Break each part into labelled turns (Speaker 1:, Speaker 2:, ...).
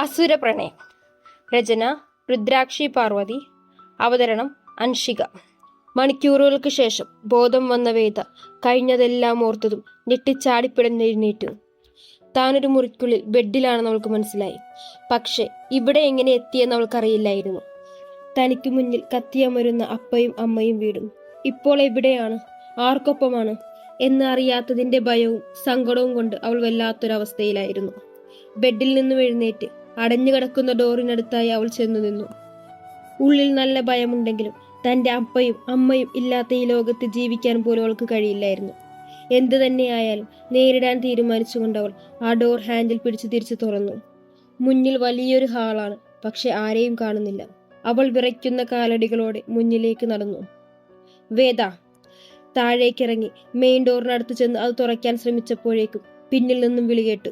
Speaker 1: അസുര പ്രണയം രചന രുദ്രാക്ഷി പാർവതി. അവതരണം അൻഷിക. മണിക്കൂറുകൾക്ക് ശേഷം ബോധം വന്ന വേദ കഴിഞ്ഞതെല്ലാം ഓർത്തതും ഞെട്ടിച്ചാടിപ്പിടന്നെഴുന്നേറ്റു. താനൊരു മുറിക്കുള്ളിൽ ബെഡിലാണെന്ന് അവൾക്ക് മനസ്സിലായി. പക്ഷെ ഇവിടെ എങ്ങനെ എത്തിയെന്ന് അവൾക്കറിയില്ലായിരുന്നു. തനിക്ക് മുന്നിൽ കത്തിയമരുന്ന അപ്പയും അമ്മയും വീടും. ഇപ്പോൾ എവിടെയാണ്? ആർക്കൊപ്പമാണ്? എന്ന് അറിയാത്തതിന്റെ ഭയവും സങ്കടവും കൊണ്ട് അവൾ വല്ലാത്തൊരവസ്ഥയിലായിരുന്നു. ബെഡിൽ നിന്നും എഴുന്നേറ്റ് അടഞ്ഞു കിടക്കുന്ന ഡോറിനടുത്തായി അവൾ ചെന്നു നിന്നു. ഉള്ളിൽ നല്ല ഭയമുണ്ടെങ്കിലും തന്റെ അപ്പയും അമ്മയും ഇല്ലാത്ത ഈ ലോകത്ത് ജീവിക്കാൻ പോലും അവൾക്ക് കഴിയില്ലായിരുന്നു. എന്തു തന്നെയായാലും നേരിടാൻ തീരുമാനിച്ചുകൊണ്ട് അവൾ ആ ഡോർ ഹാൻഡിൽ പിടിച്ചു തിരിച്ചു തുറന്നു. മുന്നിൽ വലിയൊരു ഹാളാണ് പക്ഷെ ആരെയും കാണുന്നില്ല. അവൾ വിറയ്ക്കുന്ന കാലടികളോടെ മുന്നിലേക്ക് നടന്നു. വേദ താഴേക്കിറങ്ങി മെയിൻ ഡോറിനടുത്ത് ചെന്ന് അത് തുറയ്ക്കാൻ ശ്രമിച്ചപ്പോഴേക്കും പിന്നിൽ നിന്നും വിളി കേട്ടു.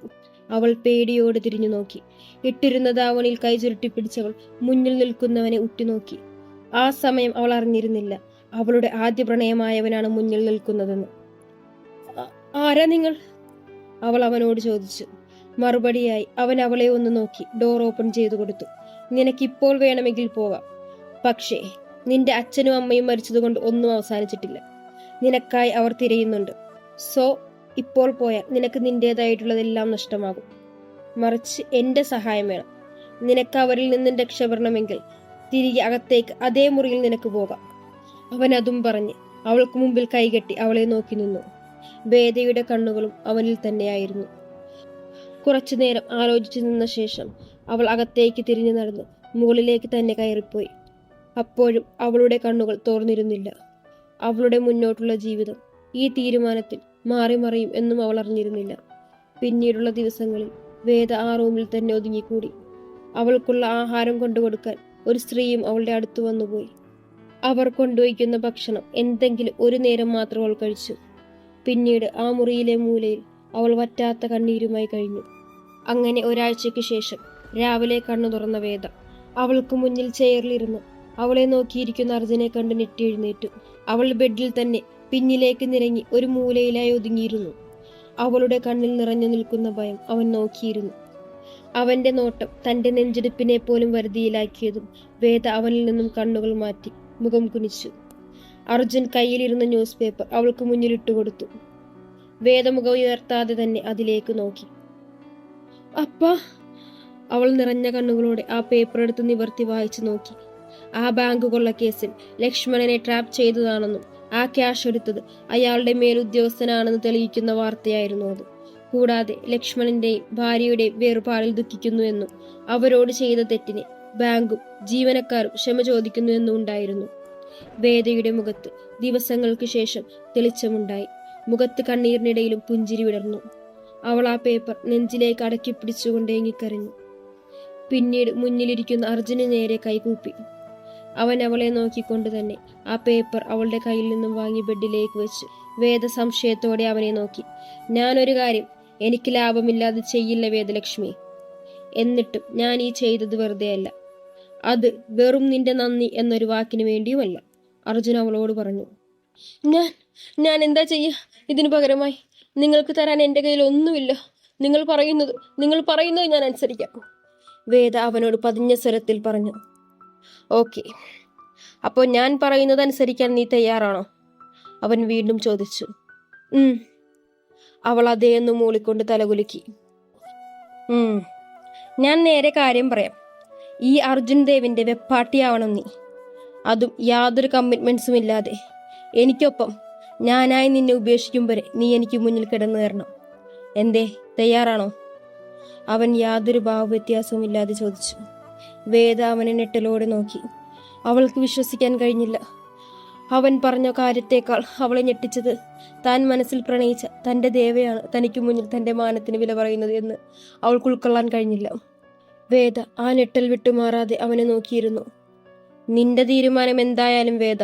Speaker 1: അവൾ പേടിയോടെ തിരിഞ്ഞു നോക്കി. ഇട്ടിരുന്ന ദാവണിൽ കൈ ചുരുട്ടിപ്പിടിച്ചവൾ മുന്നിൽ നിൽക്കുന്നവനെ ഉറ്റുനോക്കി. ആ സമയം അവൾ അറിഞ്ഞിരുന്നില്ല. അവളുടെ ആദ്യ പ്രണയമായവനാണ് മുന്നിൽ നിൽക്കുന്നതെന്ന്. ആരാ നിങ്ങൾ? അവൾ അവനോട് ചോദിച്ചു. മറുപടിയായി അവൻ അവളെ ഒന്ന് നോക്കി ഡോർ ഓപ്പൺ ചെയ്തു കൊടുത്തു. നിനക്കിപ്പോൾ വേണമെങ്കിൽ പോവാം. പക്ഷേ നിന്റെ അച്ഛനും അമ്മയും മരിച്ചതുകൊണ്ട് ഒന്നും അവസാനിച്ചിട്ടില്ല. നിനക്കായി അവർ തിരയുന്നുണ്ട്. സോ ഇപ്പോൾ പോയാൽ നിനക്ക് നിന്റേതായിട്ടുള്ളതെല്ലാം നഷ്ടമാകും. മറിച്ച് എന്റെ സഹായം വേണം. നിനക്ക് അവരിൽ നിന്നും രക്ഷപ്പെടണമെങ്കിൽ തിരികെ അകത്തേക്ക് അതേ മുറിയിൽ നിനക്ക് പോകാം. അവൻ അതും പറഞ്ഞ് അവൾക്ക് മുമ്പിൽ കൈകെട്ടി അവളെ നോക്കി നിന്നു. വേദയുടെ കണ്ണുകളും അവനിൽ തന്നെയായിരുന്നു. കുറച്ചു നേരം ആലോചിച്ചു നിന്ന ശേഷം അവൾ അകത്തേക്ക് തിരിഞ്ഞു നടന്ന്. മുകളിലേക്ക് തന്നെ കയറിപ്പോയി. അപ്പോഴും അവളുടെ കണ്ണുകൾ തോർന്നിരുന്നില്ല. അവളുടെ മുന്നോട്ടുള്ള ജീവിതം ഈ തീരുമാനത്തിൽ മാറി മറിയും എന്നും അവൾ അറിഞ്ഞിരുന്നില്ല. പിന്നീടുള്ള ദിവസങ്ങളിൽ വേദ ആ റൂമിൽ തന്നെ ഒതുങ്ങിക്കൂടി. അവൾക്കുള്ള ആഹാരം കൊണ്ടുകൊടുക്കാൻ ഒരു സ്ത്രീയും അവളുടെ അടുത്ത് വന്നുപോയി. അവർ കൊണ്ടുവയ്ക്കുന്ന ഭക്ഷണം എന്തെങ്കിലും ഒരു നേരം മാത്രം അവൾ കഴിച്ചു. പിന്നീട് ആ മുറിയിലെ മൂലയിൽ അവൾ വറ്റാത്ത കണ്ണീരുമായി കഴിഞ്ഞു. അങ്ങനെ ഒരാഴ്ചയ്ക്ക് ശേഷം രാവിലെ കണ്ണു തുറന്ന വേദ അവൾക്ക് മുന്നിൽ ചെയറിലിരുന്ന് അവളെ നോക്കിയിരിക്കുന്ന അർജുനെ കണ്ട് ഞെട്ടിയെഴുന്നേറ്റു. അവൾ ബെഡിൽ തന്നെ പിന്നിലേക്ക് നിരങ്ങി ഒരു മൂലയിലായി ഒതുങ്ങിയിരുന്നു. അവളുടെ കണ്ണിൽ നിറഞ്ഞു നിൽക്കുന്ന ഭയം അവൻ നോക്കിയിരുന്നു. അവന്റെ നോട്ടം തന്റെ നെഞ്ചെടുപ്പിനെ പോലും വരുതിയിലാക്കിയതും വേദ അവനിൽ നിന്നും കണ്ണുകൾ മാറ്റി മുഖം കുനിച്ചു. അർജുൻ കയ്യിലിരുന്ന ന്യൂസ് പേപ്പർ അവൾക്ക് മുന്നിൽ ഇട്ടുകൊടുത്തു വേദമുഖം ഉയർത്താതെ തന്നെ അതിലേക്ക് നോക്കി. അപ്പ അവൾ നിറഞ്ഞ കണ്ണുകളോടെ ആ പേപ്പർ എടുത്ത് നിവർത്തി വായിച്ചു നോക്കി. ആ ബാങ്ക് കൊള്ള കേസിൽ ലക്ഷ്മണനെ ട്രാപ്പ് ചെയ്തതാണെന്നും ആ ക്യാഷ് എടുത്തത് അയാളുടെ മേലുദ്യോഗസ്ഥനാണെന്ന് തെളിയിക്കുന്ന വാർത്തയായിരുന്നു അത്. കൂടാതെ ലക്ഷ്മണന്റെയും ഭാര്യയുടെയും വേർപാടിൽ ദുഃഖിക്കുന്നുവെന്നും അവരോട് ചെയ്ത തെറ്റിനെ ബാങ്കും ജീവനക്കാരും ക്ഷമ ചോദിക്കുന്നു എന്നും ഉണ്ടായിരുന്നു. വേദയുടെ മുഖത്ത് ദിവസങ്ങൾക്ക് ശേഷം തെളിച്ചമുണ്ടായി. മുഖത്ത് കണ്ണീരിനിടയിലും പുഞ്ചിരി വിടർന്നു. അവൾ ആ പേപ്പർ നെഞ്ചിലേക്ക് അടക്കി പിടിച്ചുകൊണ്ടേങ്ങിക്കരഞ്ഞു പിന്നീട് മുന്നിലിരിക്കുന്ന അർജുന് നേരെ കൈകൂപ്പി. അവൻ അവളെ നോക്കിക്കൊണ്ട് തന്നെ ആ പേപ്പർ അവളുടെ കയ്യിൽ നിന്നും വാങ്ങി ബെഡിലേക്ക് വെച്ച് വേദ സംശയത്തോടെ അവനെ നോക്കി. ഞാനൊരു കാര്യം എനിക്ക് ലാഭമില്ലാതെ ചെയ്യില്ല വേദലക്ഷ്മി. എന്നിട്ടും ഞാൻ ഈ ചെയ്തത് വെറുതെയല്ല അത് വെറും നിന്റെ നന്ദി എന്നൊരു വാക്കിന് വേണ്ടിയുമല്ല അർജുൻ അവളോട് പറഞ്ഞു. ഞാൻ ഞാൻ എന്താ ചെയ്യുക ഇതിനു പകരമായി നിങ്ങൾക്ക് തരാൻ എന്റെ കയ്യിൽ ഒന്നുമില്ല. നിങ്ങൾ പറയുന്നത് നിങ്ങൾ പറയുന്നത് ഞാൻ അനുസരിക്കാം. വേദ അവനോട് പതിഞ്ഞ സ്വരത്തിൽ പറഞ്ഞു. ഓക്കെ. അപ്പോൾ ഞാൻ പറയുന്നത് അനുസരിക്കാൻ നീ തയ്യാറാണോ? അവൻ വീണ്ടും ചോദിച്ചു. അവൾ അതേന്ന് മൂളിക്കൊണ്ട് തലകുലുക്കി. ഞാൻ നേരെ കാര്യം പറയാം. ഈ അർജുൻ ദേവിന്റെ വെപ്പാട്ടിയാവണം നീ. അതും യാതൊരു കമ്മിറ്റ്മെൻസും ഇല്ലാതെ. എനിക്കൊപ്പം ഞാനായി നിന്നെ ഉപേക്ഷിക്കും വരെ നീ എനിക്ക് മുന്നിൽ കിടന്നു തരണം എന്തേ തയ്യാറാണോ? അവൻ യാതൊരു ഭാവവ്യത്യാസവും ഇല്ലാതെ ചോദിച്ചു. വേദ അവനെ ഞെട്ടലോടെ നോക്കി. അവൾക്ക് വിശ്വസിക്കാൻ കഴിഞ്ഞില്ല. അവൻ പറഞ്ഞ കാര്യത്തേക്കാൾ അവളെ ഞെട്ടിച്ചത് താൻ മനസ്സിൽ പ്രണയിച്ച തന്റെ ദേവയാണ് തനിക്ക് മുന്നിൽ തന്റെ മാനത്തിന് വില പറയുന്നത് എന്ന് അവൾക്ക് ഉൾക്കൊള്ളാൻ കഴിഞ്ഞില്ല. വേദ ആ ഞെട്ടൽ വിട്ടുമാറാതെ അവനെ നോക്കിയിരുന്നു. നിന്റെ തീരുമാനം എന്തായാലും വേദ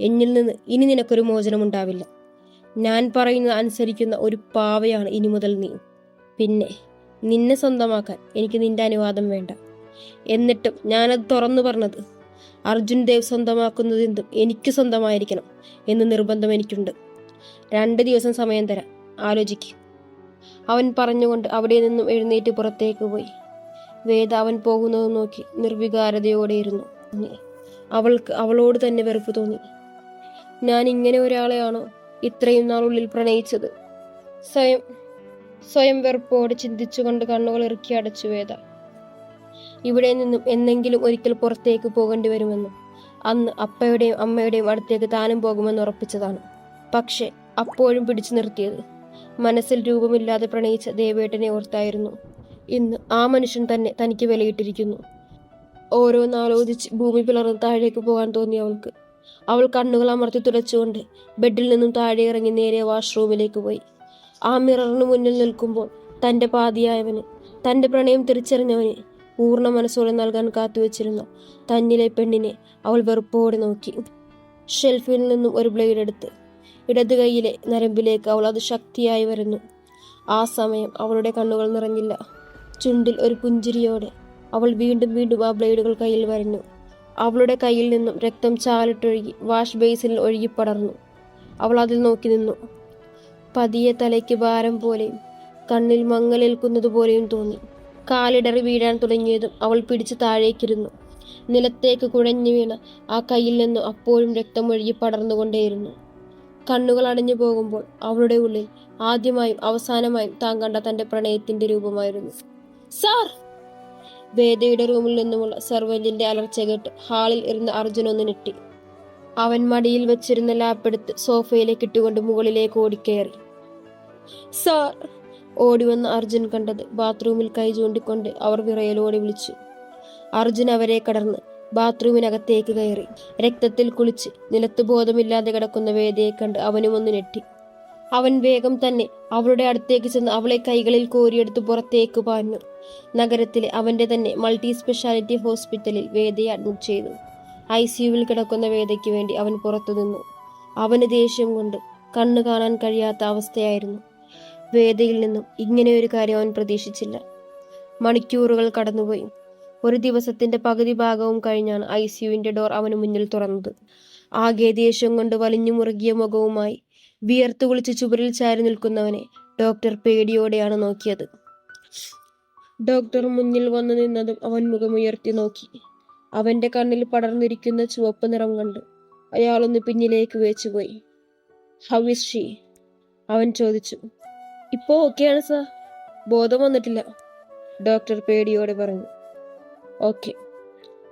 Speaker 1: എന്നിൽ നിന്ന് ഇനി നിനക്കൊരു മോചനമുണ്ടാവില്ല ഞാൻ പറയുന്നത് അനുസരിക്കുന്ന ഒരു പാവയാണ് ഇനി മുതൽ നീ. പിന്നെ നിന്നെ സ്വന്തമാക്കാൻ എനിക്ക് നിന്റെ അനുവാദം വേണ്ട. എന്നിട്ടും ഞാനത് തുറന്നു പറഞ്ഞത് അർജുൻ ദേവ് സ്വന്തമാക്കുന്നതെന്തും എനിക്ക് സ്വന്തമായിരിക്കണം എന്ന് നിർബന്ധം എനിക്കുണ്ട്. രണ്ട് ദിവസം സമയം തരാം. ആലോചിക്ക്. അവൻ പറഞ്ഞുകൊണ്ട് അവിടെ നിന്നും എഴുന്നേറ്റ് പുറത്തേക്ക് പോയി. വേദ അവൻ പോകുന്നത് നോക്കി നിർവികാരതയോടെ ഇരുന്നു. അവൾക്ക് അവളോട് തന്നെ വെറുപ്പ് തോന്നി. ഞാൻ ഇങ്ങനെ ഒരാളെയാണോ ഇത്രയും നാളുള്ളിൽ പ്രണയിച്ചത്? സ്വയം സ്വയം വെറുപ്പോടെ ചിന്തിച്ചുകൊണ്ട് കണ്ണുകൾ ഇറുക്കി അടച്ചു വേദ. ഇവിടെ നിന്നും എന്നെങ്കിലും ഒരിക്കൽ പുറത്തേക്ക് പോകേണ്ടി വരുമെന്നും. അന്ന് അപ്പയുടെയും അമ്മയുടെയും അടുത്തേക്ക് താനും പോകുമെന്ന് ഉറപ്പിച്ചതാണ്. പക്ഷെ അപ്പോഴും പിടിച്ചു നിർത്തിയത്. മനസ്സിൽ രൂപമില്ലാതെ പ്രണയിച്ച ദേവേട്ടനെ ഓർത്തായിരുന്നു. ഇന്ന് ആ മനുഷ്യൻ തന്നെ തനിക്ക് വിലയിട്ടിരിക്കുന്നു. ഓരോന്നാലോചിച്ച് ഭൂമി പിളർന്ന് താഴേക്ക് പോകാൻ തോന്നി അവൾക്ക്. അവൾ കണ്ണുകൾ അമർത്തി തുടച്ചുകൊണ്ട് ബെഡിൽ നിന്നും താഴെ ഇറങ്ങി നേരെ വാഷ്റൂമിലേക്ക് പോയി. ആ മിററിന് മുന്നിൽ നിൽക്കുമ്പോൾ തന്റെ പാതിയായവന് തന്റെ പ്രണയം തിരിച്ചറിഞ്ഞവന് പൂർണ മനസ്സോടെ നൽകാൻ കാത്തുവച്ചിരുന്നു. തന്നിലെ പെണ്ണിനെ അവൾ വെറുപ്പോടെ നോക്കി. ഷെൽഫിൽ നിന്നും ഒരു ബ്ലേഡ് എടുത്ത് ഇടത് കൈയിലെ നരമ്പിലേക്ക് അവൾ അത് ശക്തിയായി വരുന്നു. ആ സമയം അവളുടെ കണ്ണുകൾ നിറഞ്ഞില്ല. ചുണ്ടിൽ ഒരു പുഞ്ചിരിയോടെ അവൾ വീണ്ടും വീണ്ടും ആ ബ്ലേഡുകൾ കയ്യിൽ വരഞ്ഞു അവളുടെ കയ്യിൽ നിന്നും രക്തം ചാലിട്ടൊഴുകി വാഷ് ബേസിനിൽ ഒഴുകിപ്പടർന്നു അവൾ അതിൽ നോക്കി നിന്നു. പതിയെ തലയ്ക്ക് ഭാരം പോലെയും കണ്ണിൽ മങ്ങലേൽക്കുന്നത് പോലെയും തോന്നി. കാലിടറി വീഴാൻ തുടങ്ങിയതും അവൾ പിടിച്ചു താഴേക്കിരുന്നു. നിലത്തേക്ക് കുഴഞ്ഞു വീണ് ആ കയ്യിൽ നിന്നും അപ്പോഴും രക്തമൊഴുകി പടർന്നുകൊണ്ടേയിരുന്നു. കണ്ണുകൾ അടഞ്ഞു പോകുമ്പോൾ അവളുടെ ഉള്ളിൽ ആദ്യമായും അവസാനമായും താൻ കണ്ട തന്റെ പ്രണയത്തിന്റെ രൂപമായിരുന്നു. സാർ! വേദയുടെ റൂമിൽ നിന്നുമുള്ള സർവന്റിന്റെ അലർച്ച കേട്ട് ഹാളിൽ ഇരുന്ന് അർജുൻ ഒന്ന് ഞെട്ടി. അവൻ മടിയിൽ വെച്ചിരുന്ന ലാപ്പെടുത്ത് സോഫയിലേക്ക് ഇട്ടുകൊണ്ട് മുകളിലേക്ക് ഓടിക്കയറി. സാർ! ഓടിവന്ന അർജുൻ കണ്ടത്. ബാത്റൂമിൽ കൈ ചൂണ്ടിക്കൊണ്ട് അവർ വിറയലോടെ വിളിച്ചു. അർജുൻ അവരെ കടർന്ന് ബാത്റൂമിനകത്തേക്ക് കയറി. രക്തത്തിൽ കുളിച്ച് നിലത്ത് ബോധമില്ലാതെ കിടക്കുന്ന വേദയെ കണ്ട് അവനും ഒന്ന് ഞെട്ടി. അവൻ വേഗം തന്നെ അവളുടെ അടുത്തേക്ക് ചെന്ന് അവളെ കൈകളിൽ കോരിയെടുത്ത് പുറത്തേക്ക് പാഞ്ഞു. നഗരത്തിലെ അവന്റെ തന്നെ മൾട്ടി സ്പെഷ്യാലിറ്റി ഹോസ്പിറ്റലിൽ വേദയെ അഡ്മിറ്റ് ചെയ്തു. ഐ സിയുവിൽ കിടക്കുന്ന വേദയ്ക്ക് വേണ്ടി അവൻ പുറത്തു നിന്നു. അവന് ദേഷ്യം കൊണ്ട് കണ്ണു കാണാൻ കഴിയാത്ത അവസ്ഥയായിരുന്നു. വേദയിൽ നിന്നും ഇങ്ങനെ ഒരു കാര്യം അവൻ പ്രതീക്ഷിച്ചില്ല. മണിക്കൂറുകൾ കടന്നുപോയി. ഒരു ദിവസത്തിന്റെ പകുതി ഭാഗവും കഴിഞ്ഞാണ് ഐ സിയുവിന്റെ ഡോർ അവന് മുന്നിൽ തുറന്നത്. ആകെ ദേഷ്യം കൊണ്ട് വലിഞ്ഞു മുറുകിയ മുഖവുമായി വിയർത്തു കുളിച്ച് ചുവരിൽ ചാരി നിൽക്കുന്നവനെ ഡോക്ടർ പേടിയോടെയാണ് നോക്കിയത്. ഡോക്ടർ മുന്നിൽ വന്നു നിന്നതും അവൻ മുഖമുയർത്തി നോക്കി. അവന്റെ കണ്ണിൽ പടർന്നിരിക്കുന്ന ചുവപ്പ് നിറം കണ്ട് അയാളൊന്ന് പിന്നിലേക്ക് വേച്ചുപോയി. How is she? അവൻ ചോദിച്ചു. ഇപ്പോ ഓക്കെയാണ് സാർ. ബോധം വന്നിട്ടില്ല. ഡോക്ടർ പേടിയോടെ പറഞ്ഞു. ഓക്കെ.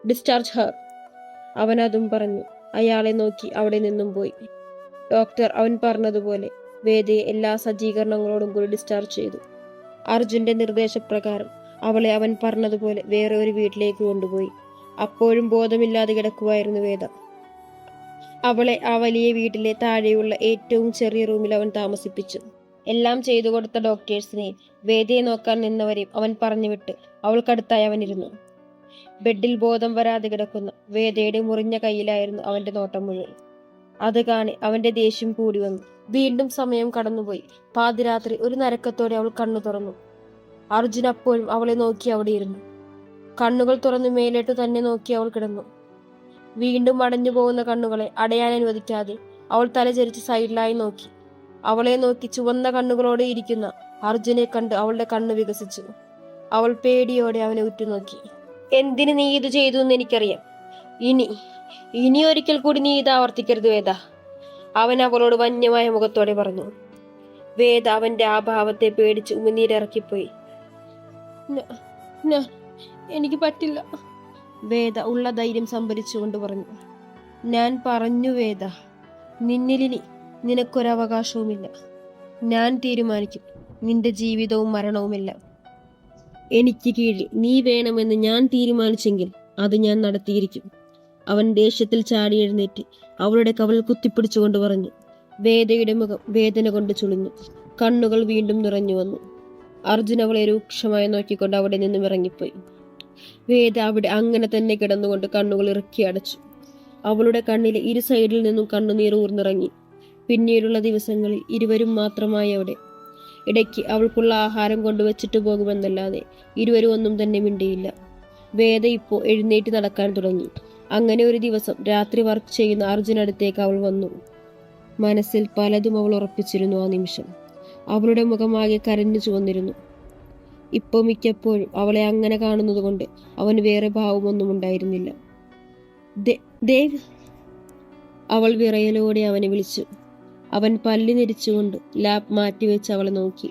Speaker 1: Discharge her. അവൻ അതും പറഞ്ഞു. അയാളെ നോക്കി അവിടെ നിന്നും പോയി. ഡോക്ടർ അവൻ പറഞ്ഞതുപോലെ വേദയെ എല്ലാ സജ്ജീകരണങ്ങളോടും കൂടി ഡിസ്ചാർജ് ചെയ്തു. അർജുന്റെ നിർദ്ദേശപ്രകാരം അവളെ അവൻ പറഞ്ഞതുപോലെ വേറെ ഒരു വീട്ടിലേക്ക് കൊണ്ടുപോയി. അപ്പോഴും ബോധമില്ലാതെ കിടക്കുമായിരുന്നു വേദ. അവളെ ആ വലിയ വീട്ടിലെ താഴെയുള്ള ഏറ്റവും ചെറിയ റൂമിൽ അവൻ താമസിപ്പിച്ചു. എല്ലാം ചെയ്തു കൊടുത്ത ഡോക്ടേഴ്സിനെയും വേദിയെ നോക്കാൻ നിന്നവരെയും അവൻ പറഞ്ഞുവിട്ട് അവൾക്കടുത്തായി അവനിരുന്നു. ബെഡിൽ ബോധം വരാതെ കിടക്കുന്ന വേദയുടെ മുറിഞ്ഞ കയ്യിലായിരുന്നു അവന്റെ നോട്ടം മുഴുവൻ. അത് കാണി അവന്റെ ദേഷ്യം കൂടി വന്നു. വീണ്ടും സമയം കടന്നുപോയി. പാതിരാത്രി ഒരു നരക്കത്തോടെ അവൾ കണ്ണു തുറന്നു. അർജുൻ അപ്പോഴും അവളെ നോക്കി അവിടെ ഇരുന്നു. കണ്ണുകൾ തുറന്നു മേലേട്ട് തന്നെ നോക്കി അവൾ കിടന്നു. വീണ്ടും അടഞ്ഞു പോകുന്ന കണ്ണുകളെ അടയാൻ അനുവദിക്കാതെ അവൾ തലചരിച്ച് സൈഡിലായി നോക്കി. അവളെ നോക്കി ചുവന്ന കണ്ണുകളോടെ ഇരിക്കുന്ന അർജുനെ കണ്ട് അവളുടെ കണ്ണ് വികസിച്ചു. അവൾ പേടിയോടെ അവനെ ഉറ്റുനോക്കി. എന്തിന് നീ ഇത് ചെയ്തു എന്ന് എനിക്കറിയാം. ഇനി ഇനി ഒരിക്കൽ കൂടി നീ ഇത് ആവർത്തിക്കരുത് വേദ അവൻ അവളോട് വന്യമായ മുഖത്തോടെ പറഞ്ഞു. വേദ അവന്റെ ആ ഭാവത്തെ പേടിച്ച് ഉമിനീരിറക്കിപ്പോയി. "ഞ- എനിക്ക് പറ്റില്ല വേദ ഉള്ള ധൈര്യം സംഭരിച്ചുകൊണ്ട് പറഞ്ഞു. ഞാൻ പറഞ്ഞു വേദ നിന്നിലിനി നിനക്കൊരവകാശവുമില്ല. ഞാൻ തീരുമാനിക്കും. നിന്റെ ജീവിതവും മരണവുമില്ല. എനിക്ക് കീഴിൽ നീ വേണമെന്ന് ഞാൻ തീരുമാനിച്ചെങ്കിൽ അത് ഞാൻ നടത്തിയിരിക്കും. അവൻ ദേഷ്യത്തിൽ ചാടി എഴുന്നേറ്റ് അവളുടെ കവൽ കുത്തിപ്പിടിച്ചുകൊണ്ട് പറഞ്ഞു വേദയുടെ മുഖം വേദന കൊണ്ട് ചുളിഞ്ഞു. കണ്ണുകൾ വീണ്ടും നിറഞ്ഞു വന്നു. അർജുൻ അവളെ രൂക്ഷമായി നോക്കിക്കൊണ്ട് അവിടെ നിന്നും ഇറങ്ങിപ്പോയി. വേദ അവിടെ അങ്ങനെ തന്നെ കിടന്നുകൊണ്ട് കണ്ണുകൾ ഇറക്കി അടച്ചു. അവളുടെ കണ്ണിലെ ഇരു സൈഡിൽ നിന്നും കണ്ണുനീർ ഊർന്നിറങ്ങി. പിന്നീടുള്ള ദിവസങ്ങളിൽ ഇരുവരും മാത്രമായി അവിടെ. ഇടയ്ക്ക് അവൾക്കുള്ള ആഹാരം കൊണ്ടുവച്ചിട്ട് പോകുമെന്നല്ലാതെ ഇരുവരും ഒന്നും തന്നെ മിണ്ടിയില്ല. വേദ ഇപ്പോൾ എഴുന്നേറ്റ് നടക്കാൻ തുടങ്ങി. അങ്ങനെ ഒരു ദിവസം രാത്രി വർക്ക് ചെയ്യുന്ന അർജുനടുത്തേക്ക് അവൾ വന്നു. മനസ്സിൽ പലതും അവൾ ഉറപ്പിച്ചിരുന്നു ആ നിമിഷം. അവളുടെ മുഖമാകെ കരഞ്ഞു ചുവന്നിരുന്നു. ഇപ്പോൾ മിക്കപ്പോഴും അവളെ അങ്ങനെ കാണുന്നതുകൊണ്ട് അവന് വേറെ ഭാവമൊന്നും ഉണ്ടായിരുന്നില്ല. ദേവ് അവൾ വിറയലോടെ അവനെ വിളിച്ചു. അവൻ പല്ലി നിരിച്ചുകൊണ്ട് ലാബ് മാറ്റിവെച്ച് അവളെ നോക്കി.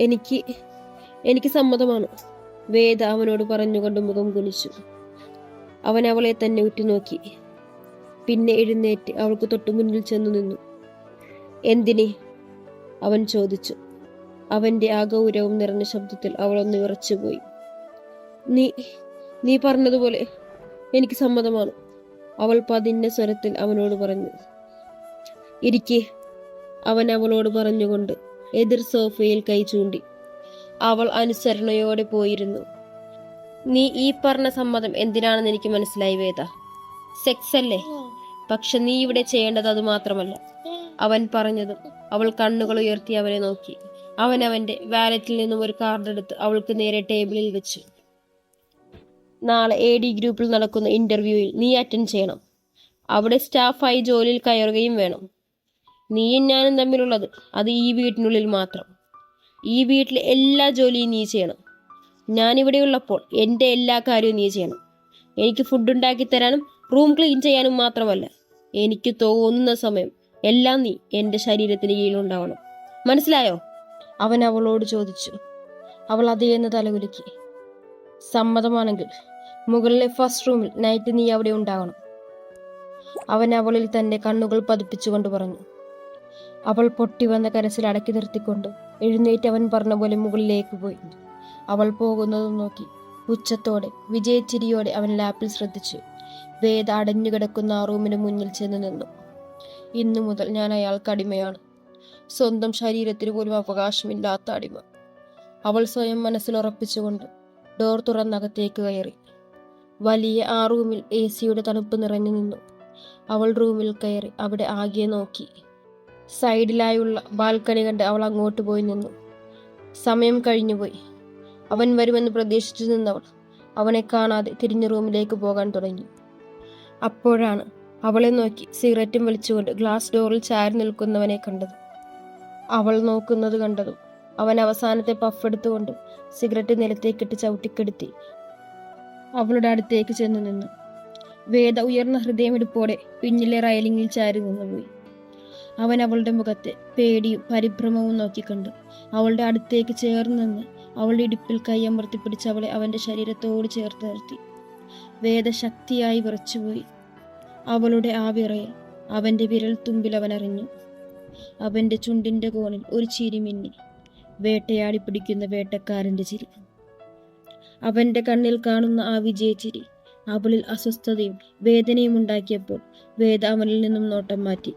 Speaker 1: എനിക്ക് എനിക്ക് സമ്മതമാണ്. വേദ അവനോട് പറഞ്ഞുകൊണ്ട് മുഖം കുനിച്ചു. അവൻ അവളെ തന്നെ ഉറ്റുനോക്കി. പിന്നെ എഴുന്നേറ്റ് അവൾക്ക് തൊട്ടു മുന്നിൽ ചെന്നു നിന്നു. എന്തിനെ? അവൻ ചോദിച്ചു. അവന്റെ ആ നിറഞ്ഞ ശബ്ദത്തിൽ അവളൊന്ന് വിറച്ചുപോയി. നീ നീ പറഞ്ഞതുപോലെ എനിക്ക് സമ്മതമാണ്. അവൾ പതിന്റെ സ്വരത്തിൽ അവനോട് പറഞ്ഞു. ഇരിക്കെ. അവൻ അവളോട് പറഞ്ഞുകൊണ്ട് എതിർ സോഫയിൽ കൈ ചൂണ്ടി. അവൾ അനുസരണയോടെ പോയിരുന്നു. നീ ഈ പറഞ്ഞ സമ്മതം എന്തിനാണെന്ന് എനിക്ക് മനസ്സിലായി വേദ. സെക്സ് അല്ലേ? പക്ഷെ നീ ഇവിടെ ചെയ്യേണ്ടത് അത് മാത്രമല്ല. അവൻ പറഞ്ഞതും അവൾ കണ്ണുകൾ ഉയർത്തി അവനെ നോക്കി. അവൻ അവന്റെ വാലറ്റിൽ നിന്നും ഒരു കാർഡ് എടുത്ത് അവൾക്ക് നേരെ ടേബിളിൽ വെച്ചു. നാളെ എ ഡി ഗ്രൂപ്പിൽ നടക്കുന്ന ഇന്റർവ്യൂവിൽ നീ അറ്റൻഡ് ചെയ്യണം. അവിടെ സ്റ്റാഫായി ജോലിയിൽ കയറുകയും വേണം. നീയും ഞാനും തമ്മിലുള്ളത് അത് ഈ വീട്ടിനുള്ളിൽ മാത്രം. ഈ വീട്ടിലെ എല്ലാ ജോലിയും നീ ചെയ്യണം. ഞാനിവിടെ ഉള്ളപ്പോൾ എന്റെ എല്ലാ കാര്യവും നീ ചെയ്യണം. എനിക്ക് ഫുഡ് ഉണ്ടാക്കി തരാനും റൂം ക്ലീൻ ചെയ്യാനും മാത്രമല്ല എനിക്ക് തോന്നുന്ന സമയം എല്ലാം നീ എന്റെ ശരീരത്തിന് കീഴിലുണ്ടാവണം മനസ്സിലായോ? അവൻ അവളോട് ചോദിച്ചു. അവൾ അതേന്ന് തലകുലുക്കി. സമ്മതമാണെങ്കിൽ മുകളിലെ ഫസ്റ്റ് റൂമിൽ നൈറ്റ് നീ അവിടെ ഉണ്ടാകണം. അവൻ അവളിൽ തന്റെ കണ്ണുകൾ പതിപ്പിച്ചുകൊണ്ട് പറഞ്ഞു. അവൾ പൊട്ടി വന്ന കരച്ചിൽ അടക്കി നിർത്തിക്കൊണ്ട് എഴുന്നേറ്റ് അവൻ പറഞ്ഞ പോലെ മുകളിലേക്ക് പോയി. അവൾ പോകുന്നതും നോക്കി ഉച്ചത്തോടെ വിജയച്ചിരിയോടെ അവൻ ലാപ്പിൽ ശ്രദ്ധിച്ചു. വേദ അടഞ്ഞു കിടക്കുന്ന ആ റൂമിന് മുന്നിൽ ചെന്ന് നിന്നു. ഇന്നു മുതൽ ഞാൻ അയാൾക്ക് അടിമയാണ്. സ്വന്തം ശരീരത്തിന് പോലും അവകാശമില്ലാത്ത അടിമ. അവൾ സ്വയം മനസ്സിൽ ഉറപ്പിച്ചുകൊണ്ട് ഡോർ തുറന്നകത്തേക്ക് കയറി. വലിയ ആ റൂമിൽ എ സിയുടെ തണുപ്പ് നിറഞ്ഞു നിന്നു. അവൾ റൂമിൽ കയറി അവിടെ ആകെ നോക്കി. സൈഡിലായുള്ള ബാൽക്കണി കണ്ട് അവൾ അങ്ങോട്ട് പോയി നിന്നു. സമയം കഴിഞ്ഞുപോയി അവൻ വരുമെന്ന് പ്രതീക്ഷിച്ചു നിന്നവൾ അവനെ കാണാതെ തിരിഞ്ഞ് റൂമിലേക്ക് പോകാൻ തുടങ്ങി. അപ്പോഴാണ് അവളെ നോക്കി സിഗരറ്റും വലിച്ചുകൊണ്ട് ഗ്ലാസ് ഡോറിൽ ചാരി നിൽക്കുന്നവനെ കണ്ടത്. അവൾ നോക്കുന്നത് കണ്ടതും അവൻ അവസാനത്തെ പഫ് എടുത്തുകൊണ്ട് സിഗരറ്റ് നിലത്തേക്കിട്ട് ചവിട്ടിക്കെടുത്തി അവളുടെ അടുത്തേക്ക് ചെന്ന് നിന്നു. വേദ ഉയർന്ന ഹൃദയമിടിപ്പോടെ പിന്നിലെ റൈലിങ്ങിൽ ചാരി നിന്നുപോയി. അവൻ അവളുടെ മുഖത്തെ പേടിയും പരിഭ്രമവും നോക്കിക്കണ്ടു അവളുടെ അടുത്തേക്ക് ചേർന്ന് നിന്ന് അവളുടെ ഇടുപ്പിൽ കൈയമർത്തി പിടിച്ച് അവളെ അവന്റെ ശരീരത്തോട് ചേർത്ത് നിർത്തി. വേദശക്തിയായി വിറച്ചുപോയി അവളുടെ ആ വിറയിൽ. അവന്റെ വിരൽ തുമ്പിൽ അവൻ അറിഞ്ഞു. അവന്റെ ചുണ്ടിന്റെ കോണിൽ ഒരു ചിരി മിന്നി. വേട്ടയാടി പിടിക്കുന്ന വേട്ടക്കാരന്റെ ചിരി. അവന്റെ കണ്ണിൽ കാണുന്ന ആ വിജയച്ചിരി അവളിൽ അസ്വസ്ഥതയും വേദനയും ഉണ്ടാക്കിയപ്പോൾ വേദ അവനിൽ നിന്നും നോട്ടം മാറ്റി.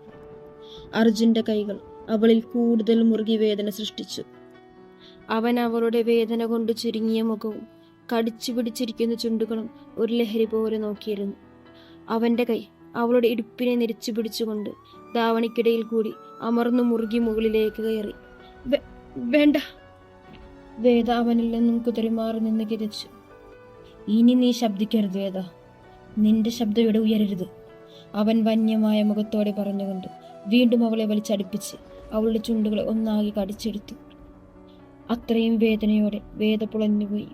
Speaker 1: അർജുന്റെ കൈകൾ അവളിൽ കൂടുതൽ മുറുകി വേദന സൃഷ്ടിച്ചു. അവൻ അവളുടെ വേദന കൊണ്ട് ചുരുങ്ങിയ മുഖവും കടിച്ചു പിടിച്ചിരിക്കുന്ന ചുണ്ടുകളും ഒരു ലഹരി പോലെ നോക്കിയിരുന്നു. അവന്റെ കൈ അവളുടെ ഇടുപ്പിനെ നെരിച്ചു പിടിച്ചുകൊണ്ട് ധാവണിക്കിടയിൽ കൂടി അമർന്നു മുറുകി മുകളിലേക്ക് കയറി. വേണ്ട. വേദ അവനിൽ നിന്നും കുതിരിമാറി നിന്ന് കിതച്ചു. ഇനി നീ ശബ്ദിക്കരുത് വേദ. നിന്റെ ശബ്ദം ഇവിടെ ഉയരരുത്. അവൻ വന്യമായ മുഖത്തോടെ പറഞ്ഞുകൊണ്ട് വീണ്ടും അവളെ വലിച്ചടുപ്പിച്ച് അവളുടെ ചുണ്ടുകളെ ഒന്നാകെ കടിച്ചെടുത്തു. അത്രയും വേദനയോടെ വേദ പുളഞ്ഞുപോയി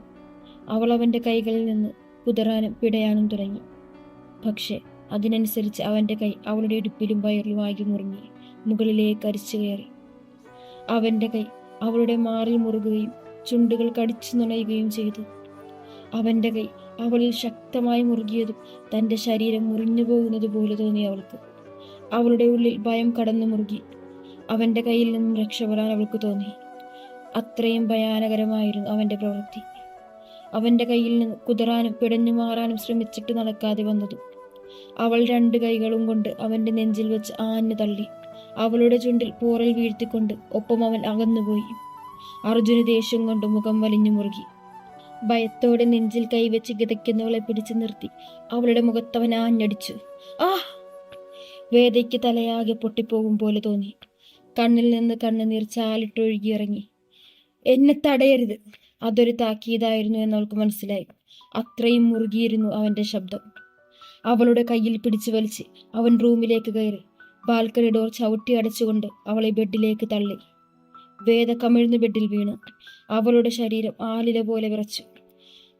Speaker 1: അവൾ അവന്റെ കൈകളിൽ നിന്ന് കുതിരാനും പിടയാനും തുടങ്ങി. പക്ഷേ അതിനനുസരിച്ച് അവന്റെ കൈ അവളുടെ ഇടുപ്പിലും വയറിലുമായി മുറിഞ്ഞ് മുകളിലേക്ക് അരിച്ചു കയറി. അവന്റെ കൈ അവളുടെ മാറിൽ മുറുകുകയും ചുണ്ടുകൾ കടിച്ചു നുണയുകയും ചെയ്തു. അവന്റെ കൈ അവളിൽ ശക്തമായി മുറുകിയതും തന്റെ ശരീരം മുറിഞ്ഞു പോകുന്നത് പോലെ തോന്നി അവൾക്ക്. അവളുടെ ഉള്ളിൽ ഭയം കടന്നു മുറുകി. അവന്റെ കയ്യിൽ നിന്നും രക്ഷപ്പെടാൻ അവൾക്ക് തോന്നി. അത്രയും ഭയാനകരമായിരുന്നു അവന്റെ പ്രവൃത്തി. അവന്റെ കയ്യിൽ നിന്ന് കുതിരാനും പിടഞ്ഞു മാറാനും ശ്രമിച്ചിട്ട് നടക്കാതെ വന്നതും. അവൾ രണ്ട് കൈകളും കൊണ്ട് അവന്റെ നെഞ്ചിൽ വെച്ച് ആഞ്ഞു തള്ളി. അവളുടെ ചുണ്ടിൽ പോറൽ വീഴ്ത്തിക്കൊണ്ട് ഒപ്പം അവൻ അകന്നുപോയി. അർജുന് ദേഷ്യം കൊണ്ട് മുഖം വലിഞ്ഞു മുറുകി. ഭയത്തോടെ നെഞ്ചിൽ കൈവച്ച് കിതയ്ക്കുന്നവളെ പിടിച്ചു നിർത്തി. അവളുടെ മുഖത്തവൻ ആഞ്ഞടിച്ചു. ആ വേദയ്ക്ക് തലയാകെ പൊട്ടിപ്പോകും പോലെ തോന്നി. കണ്ണിൽ നിന്ന് കണ്ണുനീർ ചാലിട്ടൊഴുകിയിറങ്ങി എന്നെ തടയരുത്. അതൊരു താക്കീതായിരുന്നു എന്നവൾക്ക് മനസ്സിലായി. അത്രയും മുറുകിയിരുന്നു അവന്റെ ശബ്ദം. അവളുടെ കയ്യിൽ പിടിച്ചു വലിച്ച് അവൻ റൂമിലേക്ക് കയറി. ബാൽക്കണി ഡോർ ചവിട്ടി അടച്ചുകൊണ്ട് അവളെ ബെഡിലേക്ക് തള്ളി. വേദ കമിഴ്ന്ന് ബെഡിൽ വീണു. അവളുടെ ശരീരം ആലില പോലെ വിറച്ചു.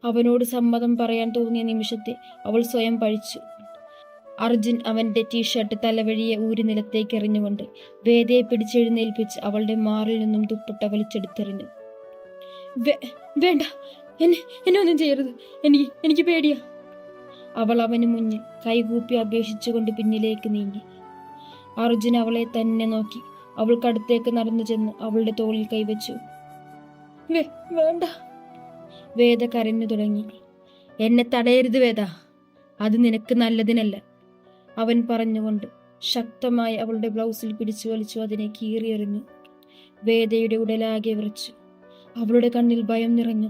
Speaker 1: അവനോട് സമ്മതം പറയാൻ തോന്നിയ നിമിഷത്തെ അവൾ സ്വയം പഴിച്ചു. അർജുൻ അവന്റെ ടീഷർട്ട് തലവഴിയെ ഊരി നിലത്തേക്ക് എറിഞ്ഞുകൊണ്ട് വേദയെ പിടിച്ചെഴുന്നേൽപ്പിച്ച് അവളുടെ മാറിൽ നിന്നും ദുപ്പട്ട വലിച്ചെടുത്തെറിഞ്ഞു. വേണ്ട എന്നെ എന്നെ ഒന്നും ചെയ്യരുത്. എനിക്ക് എനിക്ക് പേടിയാ. അവൾ അവന് മുന്നിൽ കൈകൂപ്പി അപേക്ഷിച്ചുകൊണ്ട് പിന്നിലേക്ക് നീങ്ങി. അർജുൻ അവളെ തന്നെ നോക്കി അവൾക്കടുത്തേക്ക് നടന്നു ചെന്ന് അവളുടെ തോളിൽ കൈവച്ചു. "വേ- വേണ്ട. വേദ കരഞ്ഞു തുടങ്ങി. എന്നെ തടയരുത് വേദ. അത് നിനക്ക് നല്ലതിനല്ല. അവൻ പറഞ്ഞുകൊണ്ട് ശക്തമായി അവളുടെ ബ്ലൗസിൽ പിടിച്ചു വലിച്ചു അതിനെ കീറിയെറിഞ്ഞു. വേദയുടെ ഉടലാകെ വിറച്ചു. അവളുടെ കണ്ണിൽ ഭയം നിറഞ്ഞു.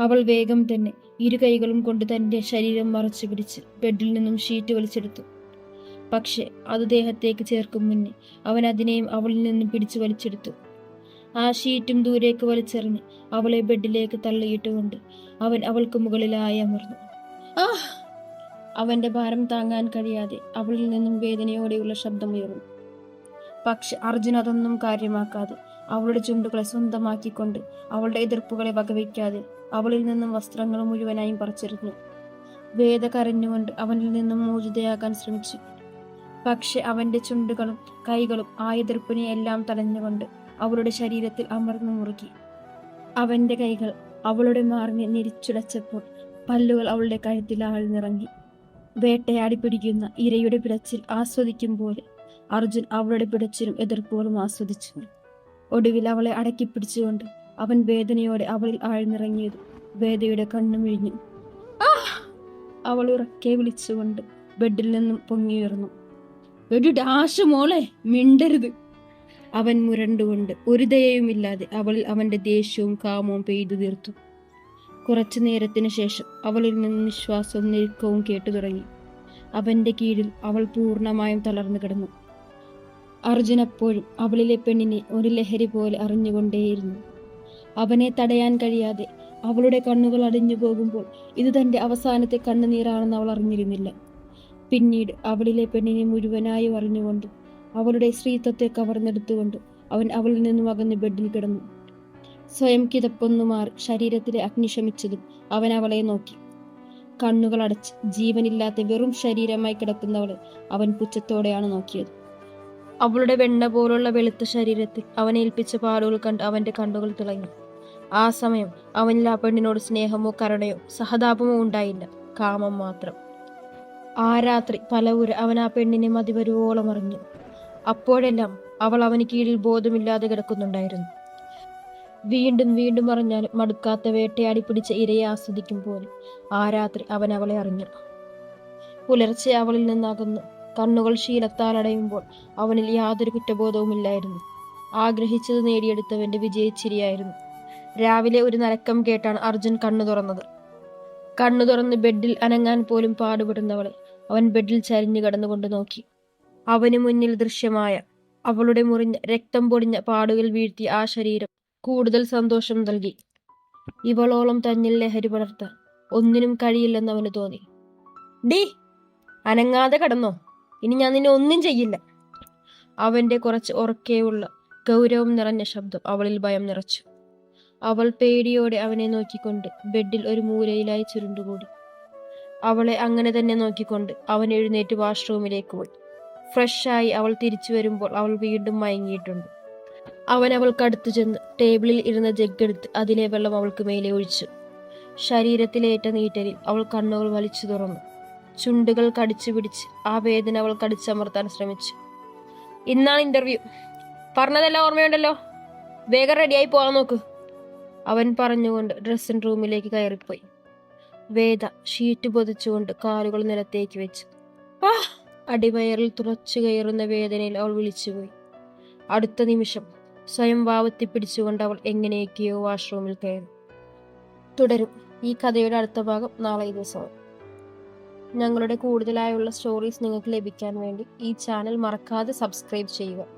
Speaker 1: അവൾ വേഗം തന്നെ ഇരു കൈകളും കൊണ്ട് തന്റെ ശരീരം മറച്ചു പിടിച്ച് ബെഡിൽ നിന്നും ഷീറ്റ് വലിച്ചെടുത്തു. പക്ഷെ അത് ദേഹത്തേക്ക് ചേർക്കും മുന്നേ അവൻ അതിനെയും അവളിൽ നിന്നും പിടിച്ചു വലിച്ചെടുത്തു. ആ ഷീറ്റും ദൂരേക്ക് വലിച്ചെറിഞ്ഞ് അവളെ ബെഡിലേക്ക് തള്ളിയിട്ടുകൊണ്ട് അവൻ അവൾക്ക് മുകളിലായി അമർന്നു. ആ അവന്റെ ഭാരം താങ്ങാൻ കഴിയാതെ അവളിൽ നിന്നും വേദനയോടെയുള്ള ശബ്ദമുയർന്നു പക്ഷെ അർജുൻ അതൊന്നും കാര്യമാക്കാതെ അവളുടെ ചുണ്ടുകളെ സ്വന്തമാക്കിക്കൊണ്ട് അവളുടെ എതിർപ്പുകളെ വകവയ്ക്കാതെ അവളിൽ നിന്നും വസ്ത്രങ്ങൾ മുഴുവനായും പറിച്ചെറിഞ്ഞു. വേദ കരഞ്ഞുകൊണ്ട് അവനിൽ നിന്നും മോചിതയാകാൻ ശ്രമിച്ചു. പക്ഷെ അവന്റെ ചുണ്ടുകളും കൈകളും ആ എതിർപ്പിനെ എല്ലാം തടഞ്ഞുകൊണ്ട് അവളുടെ ശരീരത്തിൽ അമർന്നു മുറുകി. അവന്റെ കൈകൾ അവളുടെ മാറിനെ നിരിച്ചുടച്ചപ്പോൾ പല്ലുകൾ അവളുടെ കഴുത്തിൽ ആഴ്ന്നിറങ്ങി. വേട്ടയാടി പിടിക്കുന്ന ഇരയുടെ പിടച്ചിൽ ആസ്വദിക്കും പോലെ അർജുൻ അവളുടെ പിടച്ചിലും എതിർപ്പുകളും ആസ്വദിച്ചു. ഒടുവിൽ അവളെ അടക്കി പിടിച്ചുകൊണ്ട് അവൻ വേദനയോടെ അവളിൽ ആഴ്ന്നിറങ്ങിയത് വേദയുടെ കണ്ണു മിഴിഞ്ഞു "ആ!" അവൾ ഉറക്കെ വിളിച്ചുകൊണ്ട് ബെഡിൽ നിന്നും പൊങ്ങിയുയർന്നു ഒരു ഡാഷ് മോളെ മിണ്ടരുത്. അവൻ മുരണ്ടുകൊണ്ട് ഒരു ദയയുമില്ലാതെ അവളിൽ അവന്റെ ദേഷ്യവും കാമവും പെയ്തു തീർത്തു. കുറച്ചു നേരത്തിന് ശേഷം അവളിൽ നിന്ന് നിശ്വാസവും ഞെരുക്കവും കേട്ടു തുടങ്ങി. അവന്റെ കീഴിൽ അവൾ പൂർണമായും തളർന്നു കിടന്നു. അർജുൻ അപ്പോഴും അവളിലെ പെണ്ണിനെ ഒരു ലഹരി പോലെ അറിഞ്ഞുകൊണ്ടേയിരുന്നു. അവനെ തടയാൻ കഴിയാതെ അവളുടെ കണ്ണുകൾ അടിഞ്ഞു പോകുമ്പോൾ ഇത് തന്റെ അവസാനത്തെ കണ്ണുനീരാണെന്ന് അവൾ അറിഞ്ഞിരുന്നില്ല. പിന്നീട് അവളിലെ പെണ്ണിനെ മുഴുവനായും അറിഞ്ഞുകൊണ്ട് അവളുടെ സ്ത്രീത്വത്തെ കവർന്നെടുത്തുകൊണ്ട് അവൻ അവളിൽ നിന്നും അകന്ന് ബെഡിൽ കിടന്നു. സ്വയം കിതപ്പൊന്നുമാർ ശരീരത്തിലെ അഗ്നി ശമിച്ചതും അവൻ അവളെ നോക്കി. കണ്ണുകൾ അടച്ച് ജീവനില്ലാത്ത വെറും ശരീരമായി കിടക്കുന്നവളെ അവൻ പുച്ഛത്തോടെയാണ് നോക്കിയത്. അവളുടെ വെണ്ണ പോലുള്ള വെളുത്ത ശരീരത്തിൽ അവൻ ഏൽപ്പിച്ച പാടുകൾ കണ്ട് അവന്റെ കണ്ണുകൾ തിളങ്ങി. ആ സമയം അവനിൽ ആ പെണ്ണിനോട് സ്നേഹമോ കരുണയോ സഹതാപമോ ഉണ്ടായില്ല കാമം മാത്രം. ആ രാത്രി പലവുര അവൻ ആ പെണ്ണിനെ മതിവരുവോളം അറിഞ്ഞു. അപ്പോഴെല്ലാം അവൾ അവന് കീഴിൽ ബോധമില്ലാതെ കിടക്കുന്നുണ്ടായിരുന്നു. വീണ്ടും വീണ്ടും അറിഞ്ഞാലും മടുക്കാത്ത വേട്ടയാടി പിടിച്ച ഇരയെ ആസ്വദിക്കും പോലെ. ആ രാത്രി അവൻ അവളെ അറിഞ്ഞു. പുലർച്ചെ അവളിൽ നിന്നകന്നു. കണ്ണുകൾ ശീലത്താൽ അടയുമ്പോൾ അവനിൽ യാതൊരു കുറ്റബോധവുമില്ലായിരുന്നു. ആഗ്രഹിച്ചത് നേടിയെടുത്തവന്റെ വിജയിച്ചിരിയായിരുന്നു രാവിലെ ഒരു നരക്കം കേട്ടാണ് അർജുൻ കണ്ണു തുറന്നത്. കണ്ണു തുറന്ന് ബെഡിൽ അനങ്ങാൻ പോലും പാടുപെടുന്നവളെ അവൻ ബെഡിൽ ചരിഞ്ഞു കടന്നുകൊണ്ട് നോക്കി. അവന് മുന്നിൽ ദൃശ്യമായ അവളുടെ മുറിഞ്ഞ രക്തം പൊടിഞ്ഞ പാടുകൾ വീഴ്ത്തി ആ ശരീരം കൂടുതൽ സന്തോഷം നൽകി. ഇവളോളം തന്നിൽ ലഹരി പടർത്താൻ ഒന്നിനും കഴിയില്ലെന്ന് അവന് തോന്നി. ഡി അനങ്ങാതെ കടന്നോ. ഇനി ഞാൻ നിന്നെ ഒന്നും ചെയ്യില്ല. അവന്റെ കുറച്ച് ഉറക്കെയുള്ള ഗൗരവം നിറഞ്ഞ ശബ്ദം അവളിൽ ഭയം നിറച്ചു. അവൾ പേടിയോടെ അവനെ നോക്കിക്കൊണ്ട് ബെഡിൽ ഒരു മൂലയിലായി ചുരുണ്ടുകൂടി. അവളെ അങ്ങനെ തന്നെ നോക്കിക്കൊണ്ട് അവൻ എഴുന്നേറ്റ് വാഷ്റൂമിലേക്ക് പോയി. ഫ്രഷായി അവൾ തിരിച്ചു വരുമ്പോൾ അവൾ വീണ്ടും മയങ്ങിയിട്ടുണ്ട്. അവൻ അവൾക്കടുത്തു ചെന്ന് ടേബിളിൽ ഇരുന്ന ജഗ്ഗെടുത്ത് അതിലെ വെള്ളം അവൾക്ക് മേലെ ഒഴിച്ചു. ശരീരത്തിലേറ്റ നീറ്റലിൽ അവൾ കണ്ണുകൾ വലിച്ചു തുറന്നു. ചുണ്ടുകൾ കടിച്ചു പിടിച്ച് ആ വേദന അവൾ കടിച്ചമർത്താൻ ശ്രമിച്ചു. ഇന്നാണ് ഇന്റർവ്യൂ പറഞ്ഞതെല്ലാം ഓർമ്മയുണ്ടല്ലോ. വേഗം റെഡിയായി പോകാൻ നോക്ക്. അവൻ പറഞ്ഞുകൊണ്ട് ഡ്രസ്സിംഗ് റൂമിലേക്ക് കയറിപ്പോയി. വേദ ഷീറ്റ് പൊതിച്ചുകൊണ്ട് കാലുകൾ നിലത്തേക്ക് വെച്ചു. അടിവയറിൽ തുറച്ചു കയറുന്ന വേദനയിൽ അവൾ വിളിച്ചുപോയി. അടുത്ത നിമിഷം സ്വയം വാവത്തി പിടിച്ചുകൊണ്ട് അവൾ എങ്ങനെയൊക്കെയോ വാഷ്റൂമിൽ കയറി. തുടരും. ഈ കഥയുടെ അടുത്ത ഭാഗം നാളെ ദിവസമാണ് ദിവസം. ഞങ്ങളുടെ കൂടുതലായുള്ള സ്റ്റോറീസ് നിങ്ങൾക്ക് ലഭിക്കാൻ വേണ്ടി ഈ ചാനൽ മറക്കാതെ സബ്സ്ക്രൈബ് ചെയ്യുക.